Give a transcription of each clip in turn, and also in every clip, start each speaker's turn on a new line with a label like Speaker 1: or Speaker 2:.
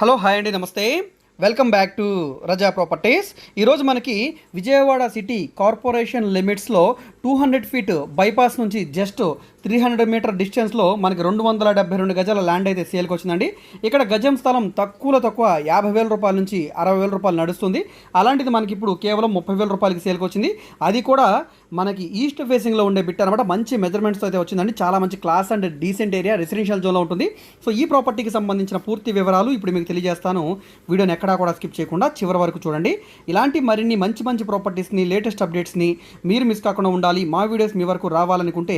Speaker 1: Hello hi అండి నమస్తే. Welcome back to Raza properties ఈరోజు మనకి విజయవాడ సిటీ కార్పొరేషన్ లిమిట్స్లో టూ హండ్రెడ్ ఫీట్ బైపాస్ నుంచి జస్ట్ త్రీ హండ్రెడ్ మీటర్ డిస్టెన్స్లో మనకి రెండు వందల డెబ్బై రెండు గజాల ల్యాండ్ అయితే సేల్కి వచ్చిందండి. ఇక్కడ గజం స్థలం తక్కువలో తక్కువ యాభై వేల రూపాయల నుంచి అరవై వేల రూపాయలు నడుస్తుంది. అలాంటిది మనకి ఇప్పుడు కేవలం ముప్పై వేల రూపాయలకి సేల్కి వచ్చింది. అది కూడా మనకి ఈస్ట్ ఫేసింగ్లో ఉండే బిట్ అనమాట మంచి మెజర్మెంట్స్తో అయితే వచ్చిందండి. చాలా మంచి class and decent area residential జోన్లో ఉంటుంది. సో ఈ ప్రాపర్టీకి సంబంధించిన పూర్తి వివరాలు ఇప్పుడు మీకు తెలియజేస్తాను. వీడియోని ఎక్కడా కూడా స్కిప్ చేయకుండా చివరి వరకు చూడండి. ఇలాంటి మరిన్ని మంచి మంచి ప్రాపర్టీస్ని లేటెస్ట్ అప్డేట్స్ని మీరు మిస్ కాకుండా ఉండాలి. మా వీడియోస్ మీ వరకు రావాలనుకుంటే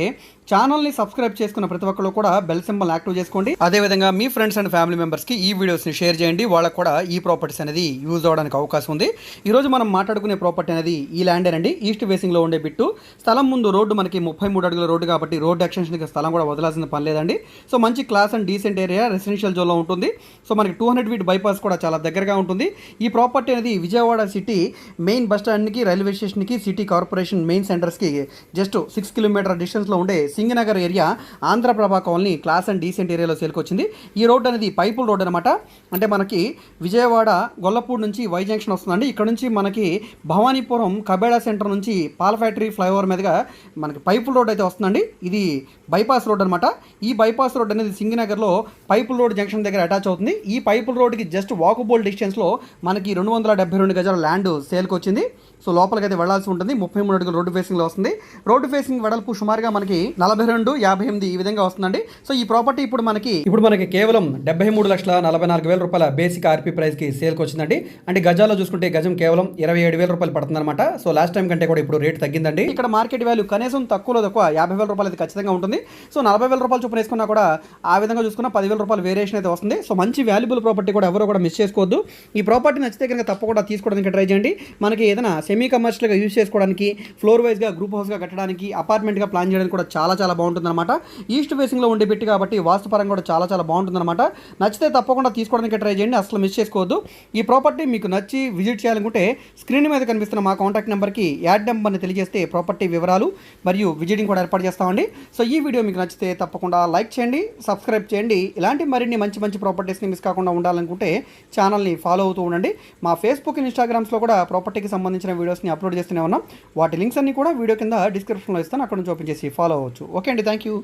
Speaker 1: ఛానల్ని సబ్స్క్రైబ్ చేసుకున్న ప్రతి ఒక్కరు కూడా బెల్ సింబల్ యాక్టివ్ చేసుకోండి. అదేవిధంగా మీ ఫ్రెండ్స్ అండ్ ఫ్యామిలీ మెంబర్స్కి ఈ వీడియోస్ని షేర్ చేయండి. వాళ్ళకు కూడా ఈ ప్రాపర్టీస్ అనేది యూజ్ అవ్వడానికి అవకాశం ఉంది. ఈరోజు మనం మాట్లాడుకునే ప్రాపర్టీ అనేది ఈ ల్యాండ్ అండి. ఈస్ట్ ఫేసింగ్లో ఉండే బిట్టు. స్థలం ముందు రోడ్డు మనకి ముప్పై మూడు అడుగుల రోడ్డు కాబట్టి రోడ్డు ఎక్స్టెన్షన్కి స్థలం కూడా వదలాల్సిన పని లేదండి. సో మంచి class and decent area residential జోన్లో ఉంటుంది. సో మనకి టూ హండ్రెడ్ ఫీట్ బైపాస్ కూడా చాలా దగ్గరగా ఉంటుంది. ఈ ప్రాపర్టీ అనేది విజయవాడ సిటీ మెయిన్ బస్ స్టాండ్కి రైల్వే స్టేషన్కి సిటీ కార్పొరేషన్ మెయిన్ సెంటర్స్కి జస్ట్ సిక్స్ కిలోమీటర్ డిస్టెన్స్లో ఉండే Singhnagar area Andhraprabha colony class and decent ఏరియాలో సేల్కొచ్చింది ఈ రోడ్ అనేది పైపుల్ రోడ్ అనమాట అంటే మనకి విజయవాడ గొల్లపూడి నుంచి వై జంక్షన్ వస్తుందండి. ఇక్కడ నుంచి మనకి భవానీపురం కబేడా సెంటర్ నుంచి పాల ఫ్యాక్టరీ ఫ్లైఓవర్ మీదుగా మనకి పైపుల్ రోడ్ అయితే వస్తుందండి. ఇది బైపాస్ రోడ్ అనమాట ఈ బైపాస్ రోడ్ అనేది సింగనగర్లో పైపుల్ రోడ్ జంక్షన్ దగ్గర అటాచ్ అవుతుంది. ఈ పైపుల్ రోడ్కి జస్ట్ వాకబుల్ డిస్టెన్స్లో మనకి రెండు వందల డెబ్బై రెండు గజాల ల్యాండ్ సేల్కి వచ్చింది సో లోపలికి అయితే వెళ్ళాల్సి ఉంటుంది. ముప్పై మూడు అడుగులు రోడ్డు ఫేసింగ్లో వస్తుంది. రోడ్డు ఫేసింగ్ వెడల్పు సుమారుగా మనకి నలభై రెండు యాభై ఎనిమిది ఈ విధంగా వస్తుందండి. సో ఈ ప్రాపర్టీ ఇప్పుడు మనకి ఇప్పుడు మనకి కేవలం డెబ్బై మూడు లక్షల నలభై నాలుగు వేల రూపాయల బేసిక్ ఆర్పీ ప్రైస్కి సేల్కి వచ్చిందండి. అంటే గజాల్లో చూసుకుంటే గజం కేవలం ఇరవై ఏడు వేల రూపాయలు పడుతుందన్నమాట. సో లాస్ట్ టైం కంటే కూడా ఇప్పుడు రేట్ తగ్గిందండి. ఇక్కడ మార్కెట్ వాల్యూ కనీసం తక్కువలో తక్కువ యాభై వేల రూపాయలు అయితే ఖచ్చితంగా ఉంటుంది. సో నలభై వేల రూపాయలు చొప్పున వేసుకున్నా కూడా ఆ విధంగా చూసుకున్న పదివేల రూపాయలు వేరియేషన్ అయితే వస్తుంది. సో మంచి వాల్యుబుల్ ప్రాపర్టీ కూడా ఎవరు కూడా మిస్ చేసుకోవద్దు. ఈ ప్రాపర్టీ నచ్చితే కనుక తప్పకుండా తీసుకోవడానికి ట్రై చేయండి. మనకి ఏదైనా సెమీ కమర్షియల్గా యూజ్ చేసుకోవడానికి ఫ్లోర్ వైజ్గా గ్రూప్ హౌస్గా కట్టడానికి అపార్ట్మెంట్గా ప్లాన్ చేయడానికి కూడా చాలా చాలా బాగుంటుందన్నమాట. ఈస్ట్ ఫేసింగ్లో ఉండే పెట్టి కాబట్టి వాస్తుపరంగా కూడా చాలా చాలా బాగుంటుందన్నమాట. నచ్చితే తప్పకుండా తీసుకోవడానికి ట్రై చేయండి అసలు మిస్ చేసుకోవద్దు. ఈ ప్రాపర్టీ మీకు నచ్చి విజిట్ చేయాలనుకుంటే స్క్రీన్ మీద కనిపిస్తున్న మా కాంటాక్ట్ నెంబర్కి యాడ్ నెంబర్ని తెలియజేస్తే ప్రాపర్టీ వివరాలు మరియు విజిటింగ్ కూడా ఏర్పాటు చేస్తామండి. సో ఈ వీడియో మీకు నచ్చితే తప్పకుండా లైక్ చేయండి సబ్స్క్రైబ్ చేయండి. ఇలాంటి మరిన్ని మంచి మంచి ప్రాపర్టీస్ని మిస్ కాకుండా ఉండాలనుకుంటే ఛానల్ని ఫాలో అవుతూ ఉండండి. మా ఫేస్బుక్ ఇన్స్టాగ్రామ్స్లో కూడా ప్రాపర్టీకి సంబంధించిన వీడియోస్ని అప్లోడ్ చేస్తూనే ఉన్నాం. వాటి లింక్స్ అన్ని కూడా వీడియో కింద డిస్క్రిప్షన్లో ఇస్తాను. అక్కడ నుంచి ఓపెన్ చేసి ఫాలో అవ్వచ్చు. ఓకే అండి థ్యాంక్ యూ